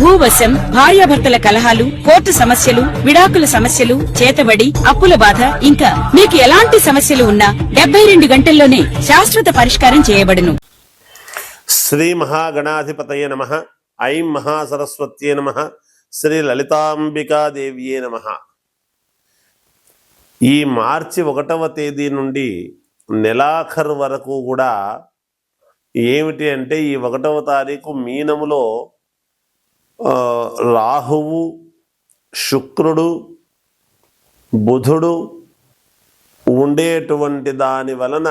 భూవశం భార్యాభర్తల కలహాలు కోర్టు సమస్యలు విడాకుల సమస్యలు చేతబడి అప్పుల బాధ ఇంకా మీకు ఎలాంటి సమస్యలు ఉన్నా డెబ్బై రెండు గంటల్లోనే శాశ్వత పరిష్కారం చేయబడును. శ్రీ మహాగణాధిపతయ నమ. ఐం మహాసరస్వత్యే నమ. శ్రీ లలితాంబికాదేవ్యే నమ. ఈ మార్చి ఒకటవ తేదీ నుండి నెలాఖరు వరకు కూడా ఏమిటి అంటే ఈ ఒకటవ తారీఖు మీనములో రాహువు శుక్రుడు బుధుడు ఉండేటువంటి దాని వలన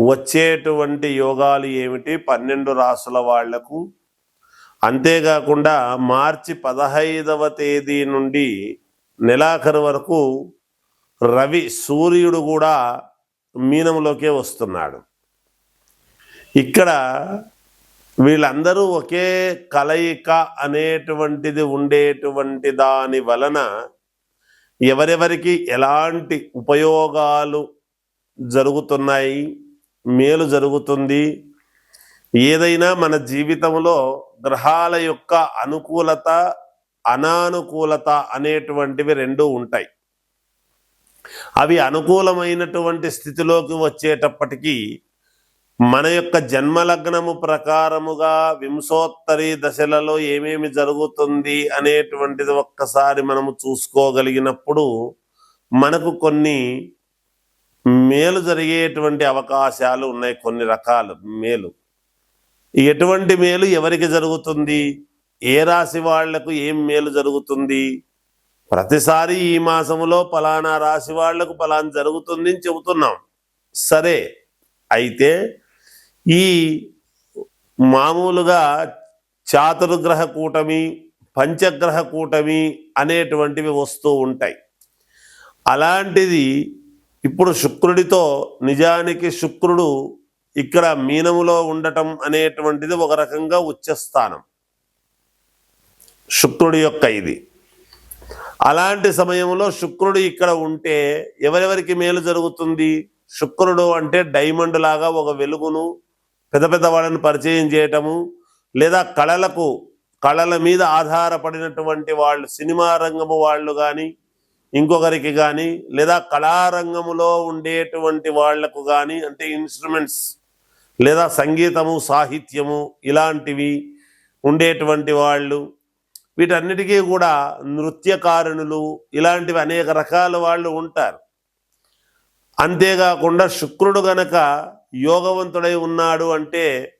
వచ్చేటువంటి యోగాలు ఏమిటి? పన్నెండు రాసుల వాళ్ళకు. అంతేకాకుండా మార్చి పదహైదవ తేదీ నుండి నెలాఖరు వరకు రవి సూర్యుడు కూడా మీనంలోకే వస్తున్నాడు. ఇక్కడ వీళ్ళందరూ ఒకే కలయిక అనేటువంటిది ఉండేటువంటి దాని వలన ఎవరెవరికి ఎలాంటి ఉపయోగాలు జరుగుతున్నాయి మేలు జరుగుతుంది ఏదైనా మన జీవితంలో గ్రహాల యొక్క అనుకూలత అనానుకూలత అనేటువంటివి రెండు ఉంటాయి. అవి అనుకూలమైనటువంటి స్థితిలోకి వచ్చేటప్పటికీ మన యొక్క జన్మలగ్నము ప్రకారముగా వింశోత్తరి దశలలో ఏమేమి జరుగుతుంది అనేటువంటిది ఒక్కసారి మనము చూసుకోగలిగినప్పుడు మనకు కొన్ని మేలు జరిగేటువంటి అవకాశాలు ఉన్నాయి కొన్ని రకాలు మేలు. ఎటువంటి మేలు ఎవరికి జరుగుతుంది? ఏ రాశి వాళ్ళకు ఏం మేలు జరుగుతుంది? ప్రతిసారి ఈ మాసములో పలానా రాశి వాళ్ళకు పలానా జరుగుతుంది అని చెబుతున్నాం. సరే అయితే ఈ మామూలుగా చాతుర్గ్రహ కూటమి పంచగ్రహ కూటమి అనేటువంటివి వస్తూ ఉంటాయి. అలాంటిది ఇప్పుడు శుక్రుడితో నిజానికి శుక్రుడు ఇక్కడ మీనములో ఉండటం అనేటువంటిది ఒక రకంగా ఉచ్చస్థానం. శుక్రుడి యొక్క ఇది. అలాంటి సమయంలో శుక్రుడు ఇక్కడ ఉంటే ఎవరెవరికి మేలు జరుగుతుంది? శుక్రుడు అంటే డైమండ్ లాగా ఒక వెలుగును పెద్ద పెద్ద వాళ్ళని పరిచయం చేయటము లేదా కళలకు కళల మీద ఆధారపడినటువంటి వాళ్ళు సినిమా రంగము వాళ్ళు కానీ ఇంకొకరికి కానీ లేదా కళారంగములో ఉండేటువంటి వాళ్ళకు కానీ అంటే ఇన్స్ట్రుమెంట్స్ లేదా సంగీతము సాహిత్యము ఇలాంటివి ఉండేటువంటి వాళ్ళు వీటన్నిటికీ కూడా నృత్యకారుణులు ఇలాంటివి అనేక రకాల వాళ్ళు ఉంటారు. అంతేకాకుండా శుక్రుడు గనక యోగవంతుడై ఉన్నాడు అంటే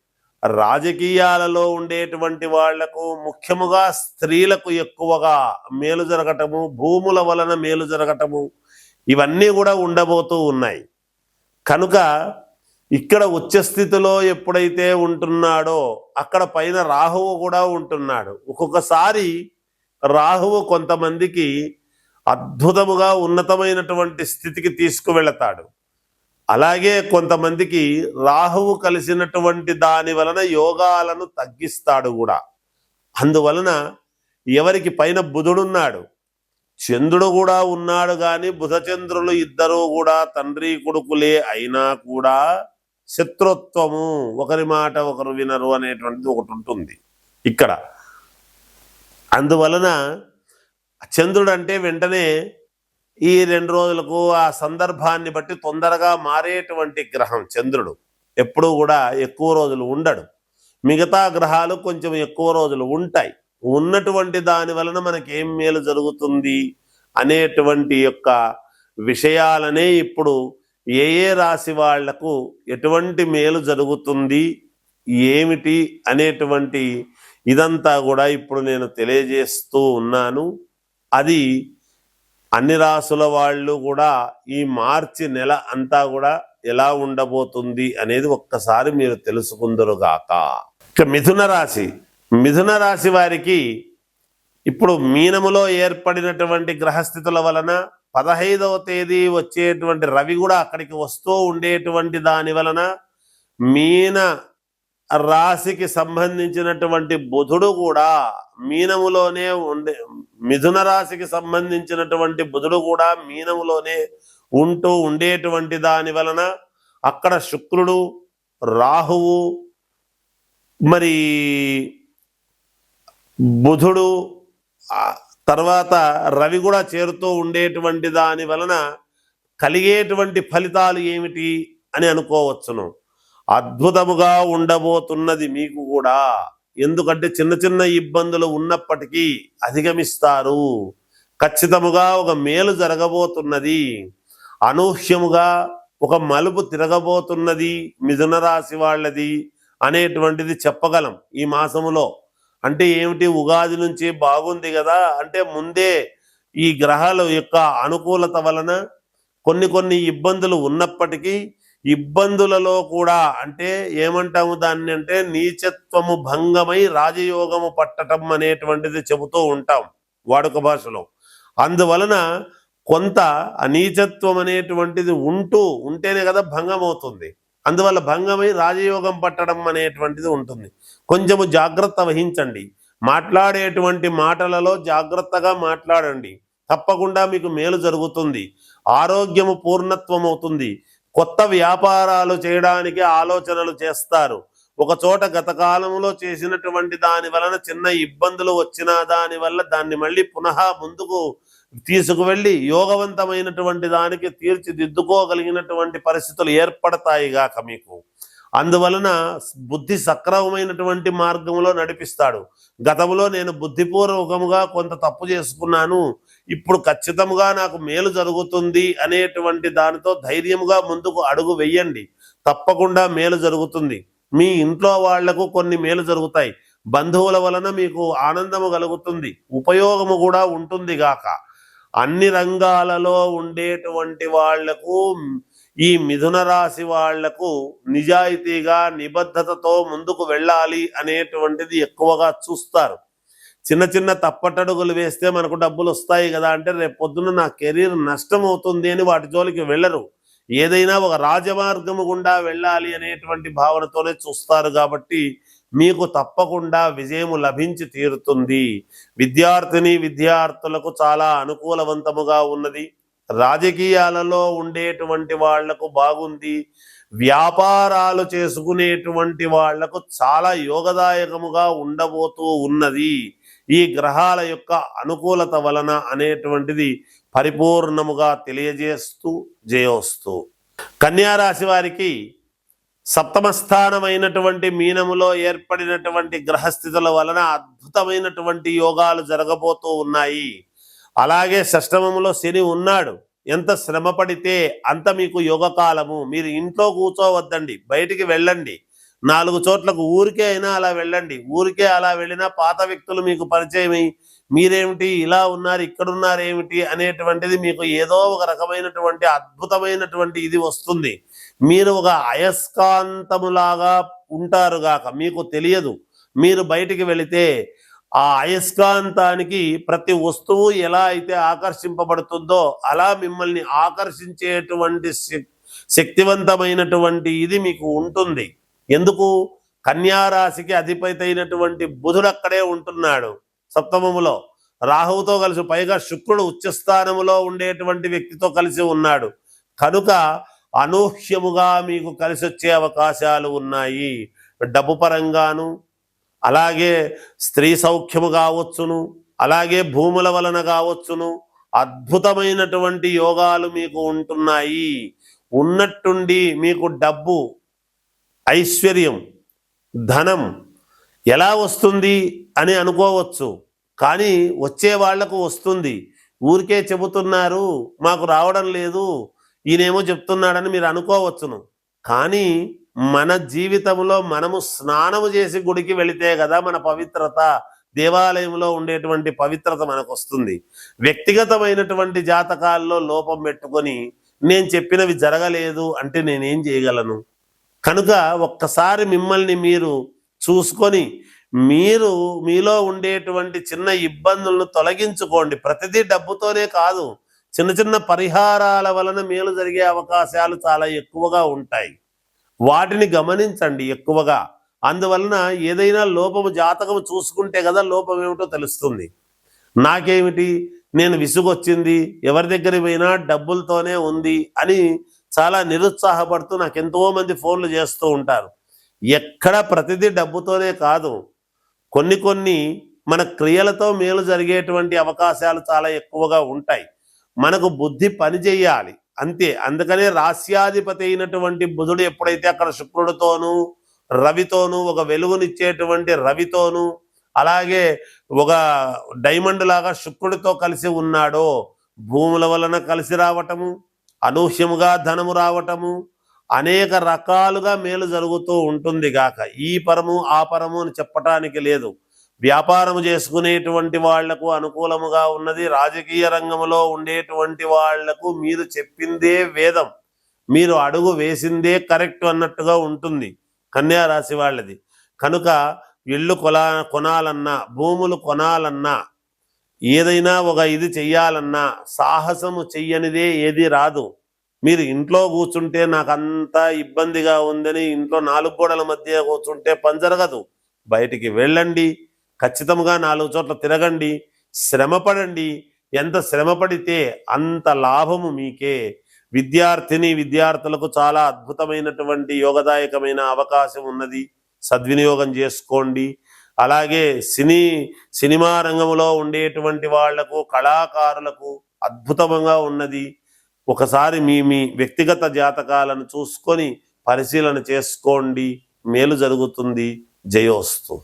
రాజకీయాలలో ఉండేటువంటి వాళ్ళకు ముఖ్యముగా స్త్రీలకు ఎక్కువగా మేలు జరగటము భూముల వలన మేలు జరగటము ఇవన్నీ కూడా ఉండబోతూ ఉన్నాయి. కనుక ఇక్కడ ఉచ్చస్థితిలో ఎప్పుడైతే ఉంటున్నాడో అక్కడ పైన రాహువు కూడా ఉంటున్నాడు. ఒక్కొక్కసారి రాహువు కొంతమందికి అద్భుతముగా ఉన్నతమైనటువంటి స్థితికి తీసుకువెళతాడు. అలాగే కొంతమందికి రాహువు కలిసినటువంటి దాని వలన యోగాలను తగ్గిస్తాడు కూడా. అందువలన ఎవరికి పైన బుధుడున్నాడు చంద్రుడు కూడా ఉన్నాడు కానీ బుధచంద్రులు ఇద్దరూ కూడా తండ్రి కొడుకులే అయినా కూడా శత్రుత్వము ఒకరి మాట ఒకరు వినరు అనేటువంటిది ఒకటి ఉంటుంది ఇక్కడ. అందువలన చంద్రుడు అంటే వెంటనే ఈ రెండు రోజులకు ఆ సందర్భాన్ని బట్టి తొందరగా మారేటువంటి గ్రహం చంద్రుడు. ఎప్పుడూ కూడా ఎక్కువ రోజులు ఉండడు. మిగతా గ్రహాలు కొంచెం ఎక్కువ రోజులు ఉంటాయి. ఉన్నటువంటి దాని వలన మనకి ఏం మేలు జరుగుతుంది అనేటువంటి యొక్క విషయాలనే ఇప్పుడు ఏ ఏ రాశి వాళ్ళకు ఎటువంటి మేలు జరుగుతుంది ఏమిటి అనేటువంటి ఇదంతా కూడా ఇప్పుడు నేను తెలియజేస్తూ ఉన్నాను. అది అన్ని రాసుల వాళ్ళు కూడా ఈ మార్చి నెల అంతా కూడా ఎలా ఉండబోతుంది అనేది ఒక్కసారి మీరు తెలుసుకుందరుగాక ఇక మిథున రాశి. మిథున రాశి వారికి ఇప్పుడు మీనములో ఏర్పడినటువంటి గ్రహస్థితుల వలన పదహైదవ తేదీ వచ్చేటువంటి రవి కూడా అక్కడికి వస్తూ ఉండేటువంటి దాని వలన మీన రాశికి సంబంధించినటువంటి బుధుడు కూడా మీనములోనే ఉండే మిథున రాశికి సంబంధించినటువంటి బుధుడు కూడా మీనములోనే ఉంటూ ఉండేటువంటి దాని వలన అక్కడ శుక్రుడు రాహువు మరి బుధుడు తర్వాత రవి కూడా చేరుతూ ఉండేటువంటి దాని వలన కలిగేటువంటి ఫలితాలు ఏమిటి అని అనుకోవచ్చును. అద్భుతముగా ఉండబోతున్నది మీకు కూడా. ఎందుకంటే చిన్న చిన్న ఇబ్బందులు ఉన్నప్పటికీ అధిగమిస్తారు. ఖచ్చితముగా ఒక మేలు జరగబోతున్నది. అనూహ్యముగా ఒక మలుపు తిరగబోతున్నది మిథున రాశి వాళ్ళది అనేటువంటిది చెప్పగలం ఈ మాసములో. అంటే ఏమిటి? ఉగాది నుంచి బాగుంది కదా. అంటే ముందే ఈ గ్రహాల యొక్క అనుకూలత వలన కొన్ని కొన్ని ఇబ్బందులు ఉన్నప్పటికీ ఇబ్బందులలో కూడా అంటే ఏమంటాము దాన్ని అంటే నీచత్వము భంగమై రాజయోగము పట్టటం అనేటువంటిది చెబుతూ ఉంటాం వాడుక భాషలో. అందువలన కొంత అనీచత్వం అనేటువంటిది ఉంటూ ఉంటేనే కదా భంగం అవుతుంది. అందువల్ల భంగమై రాజయోగం పట్టడం అనేటువంటిది ఉంటుంది. కొంచెము జాగ్రత్త వహించండి. మాట్లాడేటువంటి మాటలలో జాగ్రత్తగా మాట్లాడండి. తప్పకుండా మీకు మేలు జరుగుతుంది. ఆరోగ్యము పూర్ణత్వం అవుతుంది కొత్త వ్యాపారాలు చేయడానికి ఆలోచనలు చేస్తారు. ఒక చోట గత కాలంలో చేసినటువంటి దాని వలన చిన్న ఇబ్బందులు వచ్చిన దాని వల్ల దాన్ని మళ్ళీ పునః ముందుకు తీసుకువెళ్ళి యోగవంతమైనటువంటి దానికి తీర్చిదిద్దుకోగలిగినటువంటి పరిస్థితులు ఏర్పడతాయి గాక మీకు. అందువలన బుద్ధి సక్రమమైనటువంటి మార్గంలో నడిపిస్తాడు. గతంలో నేను బుద్ధిపూర్వకముగా కొంత తప్పు చేసుకున్నాను. ఇప్పుడు ఖచ్చితంగా నాకు మేలు జరుగుతుంది అనేటువంటి దానితో ధైర్యంగా ముందుకు అడుగు వెయ్యండి తప్పకుండా మేలు జరుగుతుంది. మీ ఇంట్లో వాళ్ళకు కొన్ని మేలు జరుగుతాయి. బంధువుల వలన మీకు ఆనందము కలుగుతుంది. ఉపయోగము కూడా ఉంటుంది గాక. అన్ని రంగాలలో ఉండేటువంటి వాళ్ళకు ఈ మిథున రాశి వాళ్ళకు నిజాయితీగా నిబద్ధతతో ముందుకు వెళ్ళాలి అనేటువంటిది ఎక్కువగా చూస్తారు. చిన్న చిన్న తప్పటడుగులు వేస్తే మనకు డబ్బులు వస్తాయి కదా అంటే రేపు పొద్దున్న నా కెరీర్ నష్టం అవుతుంది అని వాటి జోలికి వెళ్ళరు. ఏదైనా ఒక రాజమార్గము గుండా వెళ్ళాలి అనేటువంటి భావనతోనే చూస్తారు కాబట్టి మీకు తప్పకుండా విజయము లభించి తీరుతుంది. విద్యార్థిని విద్యార్థులకు చాలా అనుకూలవంతముగా ఉన్నది. రాజకీయాలలో ఉండేటువంటి వాళ్ళకు బాగుంది. వ్యాపారాలు చేసుకునేటువంటి వాళ్ళకు చాలా యోగదాయకముగా ఉండబోతూ ఉన్నది. ఈ గ్రహాల యొక్క అనుకూలత వలన అనేటువంటిది పరిపూర్ణముగా తెలియజేస్తూ జయోస్తూ. కన్యారాశి వారికి సప్తమ స్థానమైనటువంటి మీనములో ఏర్పడినటువంటి గ్రహస్థితుల వలన అద్భుతమైనటువంటి యోగాలు జరగబోతూ ఉన్నాయి. అలాగే షష్టమములో శని ఉన్నాడు. ఎంత శ్రమ పడితే అంత మీకు యోగకాలము. మీరు ఇంట్లో కూర్చోవద్దండి. బయటికి వెళ్ళండి. నాలుగు చోట్లకు ఊరికే అయినా అలా వెళ్ళండి. ఊరికే అలా వెళ్ళినా పాత వ్యక్తులు మీకు పరిచయమై మీరేమిటి? ఇలా ఉన్నారు ఇక్కడ ఉన్నారు ఏమిటి? అనేటువంటిది మీకు ఏదో ఒక రకమైనటువంటి అద్భుతమైనటువంటి ఇది వస్తుంది. మీరు ఒక అయస్కాంతములాగా ఉంటారుగాక మీకు తెలియదు. మీరు బయటికి వెళితే ఆ అయస్కాంతానికి ప్రతి వస్తువు ఎలా అయితే ఆకర్షింపబడుతుందో అలా మిమ్మల్ని ఆకర్షించేటువంటి శక్- శక్తివంతమైనటువంటి ఇది మీకు ఉంటుంది. ఎందుకు? కన్యారాశికి అధిపతి అయినటువంటి బుధుడు అక్కడే ఉంటున్నాడు సప్తమములో. రాహువుతో కలిసి పైగా శుక్రుడు ఉచ్చస్థానములో ఉండేటువంటి వ్యక్తితో కలిసి ఉన్నాడు. కనుక అనూహ్యముగా మీకు కలిసి వచ్చే అవకాశాలు ఉన్నాయి. డబ్బు పరంగాను అలాగే స్త్రీ సౌఖ్యము కావచ్చును అలాగే భూముల వలన కావచ్చును అద్భుతమైనటువంటి యోగాలు మీకు ఉంటున్నాయి. ఉన్నట్టుండి మీకు డబ్బు ఐశ్వర్యం ధనం ఎలా వస్తుంది అని అనుకోవచ్చు. కానీ వచ్చే వాళ్ళకు వస్తుంది. ఊరికే చెబుతున్నారు మాకు రావడం లేదు ఈయనేమో చెప్తున్నాడని మీరు అనుకోవచ్చును. కానీ మన జీవితంలో మనము స్నానము చేసి గుడికి వెళితే కదా మన పవిత్రత దేవాలయంలో ఉండేటువంటి పవిత్రత మనకు వస్తుంది వ్యక్తిగతమైనటువంటి జాతకాల్లో లోపం పెట్టుకొని నేను చెప్పినవి జరగలేదు అంటే నేనేం చేయగలను? కనుక ఒక్కసారి మిమ్మల్ని మీరు చూసుకొని మీరు మీలో ఉండేటువంటి చిన్న ఇబ్బందులను తొలగించుకోండి. ప్రతిదీ డబ్బుతోనే కాదు. చిన్న చిన్న పరిహారాల వలన మేలు జరిగే అవకాశాలు చాలా ఎక్కువగా ఉంటాయి. వాటిని గమనించండి ఎక్కువగా. అందువలన ఏదైనా లోపము జాతకము చూసుకుంటే కదా లోపం ఏమిటో తెలుస్తుంది. నాకేమిటి? నేను విసుగొచ్చింది. ఎవరి దగ్గర పోయినా డబ్బులతోనే ఉంది అని చాలా నిరుత్సాహపడుతూ నాకు ఎంతో మంది ఫోన్లు చేస్తూ ఉంటారు. ఎక్కడ ప్రతిదీ డబ్బుతోనే కాదు. కొన్ని కొన్ని మన క్రియలతో మేలు జరిగేటువంటి అవకాశాలు చాలా ఎక్కువగా ఉంటాయి. మనకు బుద్ధి పని చేయాలి. అంతే. అందుకనే రాస్యాధిపతి అయినటువంటి బుధుడు ఎప్పుడైతే అక్కడ శుక్రుడితోనూ రవితోనూ ఒక వెలుగునిచ్చేటువంటి రవితోనూ అలాగే ఒక డైమండ్ లాగా శుక్రుడితో కలిసి ఉన్నాడో భూముల వలన కలిసి రావటము అనూహ్యముగా ధనము రావటము అనేక రకాలుగా మేలు జరుగుతూ ఉంటుంది గాక. ఈ పరము ఆ పరము అని చెప్పటానికి లేదు. వ్యాపారము చేసుకునేటువంటి వాళ్ళకు అనుకూలముగా ఉన్నది. రాజకీయ రంగంలో ఉండేటువంటి వాళ్ళకు మీరు చెప్పిందే వేదం. మీరు అడుగు వేసిందే కరెక్ట్ అన్నట్టుగా ఉంటుంది కన్యా రాశి వాళ్ళది. కనుక ఇల్లు కొలా కొనాలన్నా భూములు కొనాలన్నా ఏదైనా ఒక ఇది చెయ్యాలన్నా సాహసము చెయ్యనిదే ఏది రాదు. మీరు ఇంట్లో కూర్చుంటే నాకు అంత ఇబ్బందిగా ఉందని ఇంట్లో నాలుగు గోడల మధ్య కూర్చుంటే పని జరగదు బయటికి వెళ్ళండి. ఖచ్చితంగా నాలుగు చోట్ల తిరగండి. శ్రమపడండి. ఎంత శ్రమపడితే అంత లాభము మీకే. విద్యార్థిని విద్యార్థులకు చాలా అద్భుతమైనటువంటి యోగదాయకమైన అవకాశం ఉన్నది. సద్వినియోగం చేసుకోండి. అలాగే సినీ సినిమా రంగంలో ఉండేటువంటి వాళ్ళకు కళాకారులకు అద్భుతంగా ఉన్నది. ఒకసారి మీ మీ వ్యక్తిగత జాతకాలను చూసుకొని పరిశీలన చేసుకోండి. మేలు జరుగుతుంది. జయోస్తు.